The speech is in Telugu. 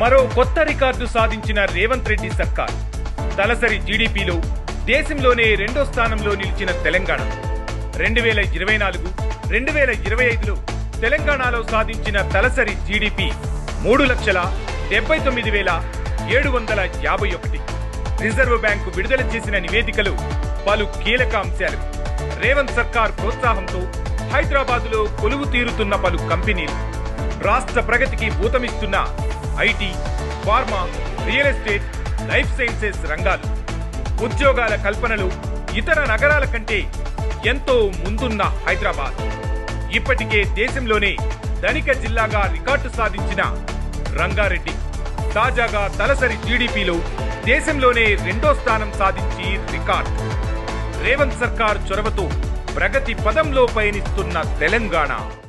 మరో కొత్త రికార్డు సాధించిన రేవంత్ రెడ్డి సర్కార్. తలసరి జీడీపీలో దేశంలోనే రెండో స్థానంలో నిలిచిన తెలంగాణ. రెండు వేల ఇరవై నాలుగు రెండు వేల ఇరవై ఐదులో తెలంగాణలో సాధించిన తలసరి జీడీపీ మూడు లక్షల డెబ్బై తొమ్మిది వేల ఏడు వందల యాభై ఒకటి. రిజర్వ్ బ్యాంకు విడుదల చేసిన నివేదికలు పలు కీలక అంశాలు. రేవంత్ సర్కార్ ప్రోత్సాహంతో హైదరాబాదులో కొలువు తీరుతున్న పలు కంపెనీలు. రాష్ట్ర ప్రగతికి ఊతమిస్తున్న IT pharma real estate life sciences రంగాలు ఉద్యోగాల కల్పనలు ఇతర నగరాల కంటే ఎంతో ముందున్న హైదరాబాద్. ఇప్పటికే దేశంలోనే ధనిక జిల్లాగా రికార్డు సాధించిన రంగారెడ్డి. తాజాగా తలసరి జీడీపీలో దేశంలోనే రెండో స్థానం సాధించి రికార్డ్. రేవంత్ సర్కార్ చొరవతో ప్రగతి పదంలో పయనిస్తున్న తెలంగాణ.